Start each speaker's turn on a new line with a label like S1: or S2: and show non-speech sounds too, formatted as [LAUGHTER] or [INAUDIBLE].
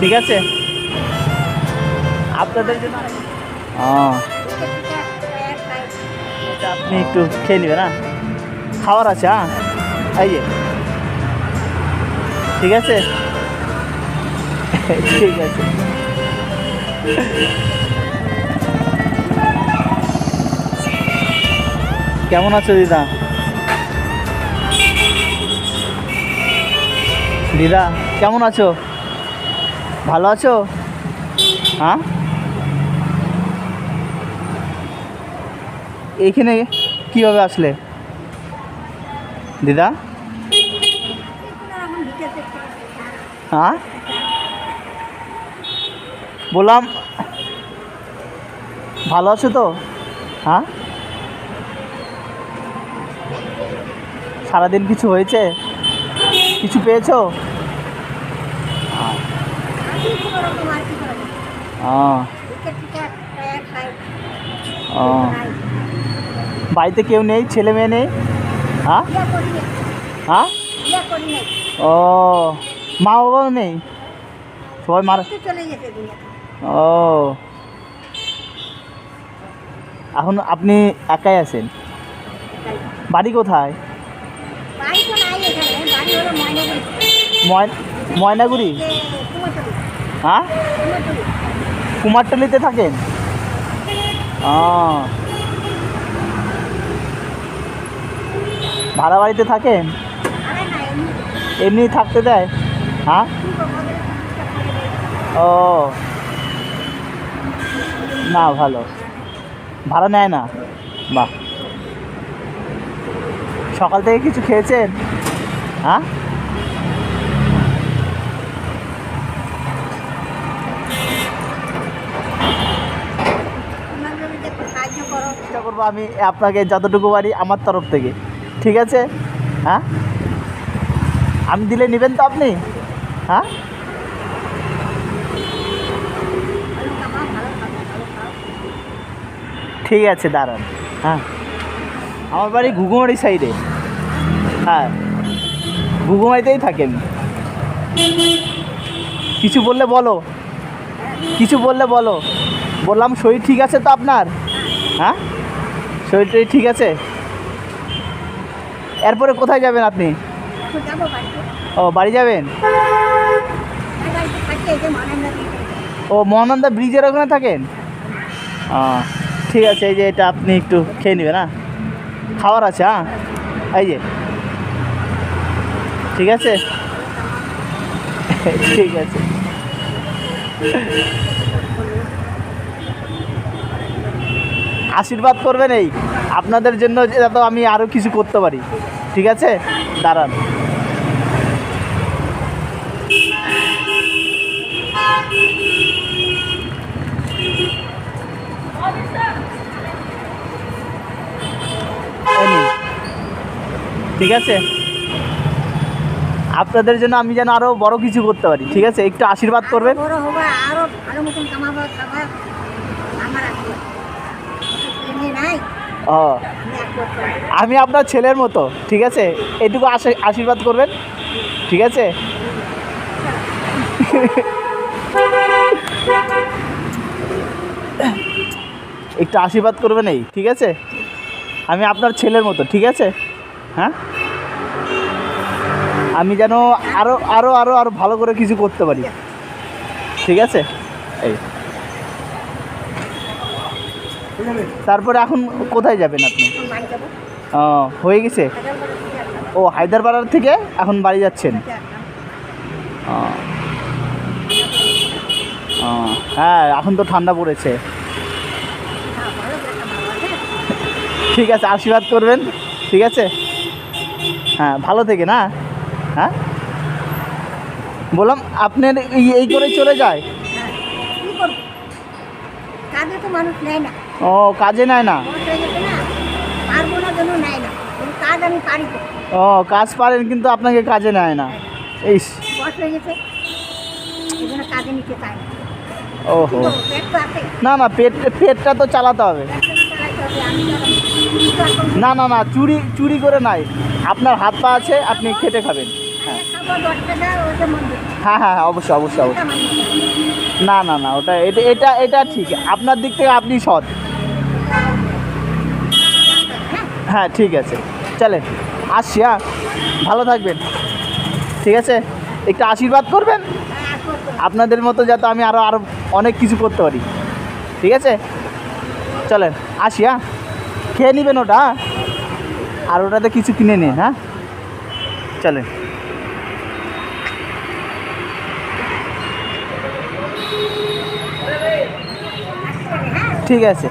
S1: ঠিক আছে? আপনাদের জন্য আপনি একটু খেয়ে নেবেন হ্যাঁ? খাওয়ার আছে হ্যাঁ? এই ঠিক আছে? [LAUGHS] ঠিক আছে। কেমন আছো দিদা? দিদা কেমন আছো? ভালো আছো? হ্যাঁ? এইখানে কীভাবে আসলে? দিদা? হ্যাঁ? বললাম, ভালো আছো তো? হ্যাঁ? সারাদিন কিছু হয়েছে? কিছু পেয়েছ? ও। বাড়িতে কেউ নেই? ছেলে মেয়ে নেই? হ্যাঁ? হ্যাঁ? ও। মা বাবাও নেই? সবাই মারা ও। এখন আপনি একাই আছেন? বাড়ি কোথায়?
S2: ময়নাগুড়ি
S1: ময়- ময়নাগুড়ি
S2: যে কুমারটুলি
S1: হ্যাঁ?
S2: কুমারটুলি
S1: কুমারটলিতে থাকেন? ভাড়া বাড়িতে থাকেন?
S2: এমনি
S1: থাকতে দেয়? হ্যাঁ। ও। না, ভালো। ভাড়া নেয় না? বাহ। সকাল থেকে কিছু খেয়েছেন? হ্যাঁ? করব আমি আপনাকে যতটুকু পারি আমার তরফ থেকে। ঠিক আছে? হ্যাঁ? আমি দিলে নেবেন তো আপনি? হ্যাঁ? ঠিক আছে, দাঁড়ান। হ্যাঁ? আমার বাড়ি ঘুঘুমারি সাইডে। হ্যাঁ? ঘুঘুমারিতেই থাকেন। কিছু বললে বলো। কিছু বললে বলো। বললাম শরীর ঠিক আছে তো আপনার? হ্যাঁ? শরীর ঠিক আছে? এরপরে কোথায় যাবেন আপনি? ও বাড়ি যাবেন? ও মহানন্দা ব্রিজের ওখানে থাকেন? ও ঠিক আছে এই যে এটা আপনি একটু খেয়ে নেবেন হ্যাঁ খাওয়ার আছে হ্যাঁ এই যে। ঠিক আছে? [LAUGHS] ঠিক আছে। আশীর্বাদ করবেন এই আপনাদের জন্য যাতে আমি আরও কিছু করতে পারি। ঠিক আছে? দাঁড়ান। ঠিক আছে? আপনাদের জন্য আমি যেন আরও বড় কিছু করতে পারি। ঠিক আছে? একটু আশীর্বাদ করবেন
S2: বড় হব আরও ভালো মতন কামাবো খাবার আমার আছে এমনি নাই
S1: ও।
S2: আমি
S1: আপনার ছেলের মতো, ঠিক আছে? এটুকু আশী- আশীর্বাদ করবেন, ঠিক আছে? একটু আশীর্বাদ করবেন এই, ঠিক আছে? আমি আপনার ছেলের মতো, ঠিক আছে? হ্যাঁ? আমি যেন আরও আরও আরও আরও ভালো করে কিছু করতে পারি, ঠিক আছে? এই। তারপরে এখন কোথায় যাবেন আপনি? ও, হয়ে গেছে। ও হায়দ্রাবাদ থেকে এখন বাড়ি যাচ্ছেন? হ্যাঁ এখন তো ঠান্ডা পড়েছে? ঠিক আছে, আশীর্বাদ করবেন, ঠিক আছে? হ্যাঁ ভালো থেকে না? হ্যাঁ? বললাম আপনার এই করে চলে যায়?
S2: হ্যাঁ। তো মানুষ নেয় না।
S1: ও কাজে নেয় না? ও কাজ পারেন কিন্তু আপনাকে কাজে নেয় না। এই ওহো। না না পেট পেটটা তো চালাতে হবে। না না না চুরি চুরি করে নাই। আপনার হাত পা আছে আপনি খেটে খাবেন। হ্যাঁ। হ্যাঁ হ্যাঁ হ্যাঁ অবশ্যই অবশ্যই অবশ্যই। না না না ওটা এটা এটা এটা ঠিক। আপনার দিক থেকে আপনি সৎ। হ্যাঁ ঠিক আছে। চলেন, আসছি হ্যাঁ। ভালো থাকবেন। ঠিক আছে? একটু আশীর্বাদ করবেন? আপনাদের মতো যাতে আমি আরও আরও অনেক কিছু করতে পারি। ঠিক আছে? চলেন, আসি হ্যাঁ। খেয়ে নেবেন ওটা হ্যাঁ? আর ওটাতে কিছু কিনে নিন হ্যাঁ। চলেন। ঠিক আছে।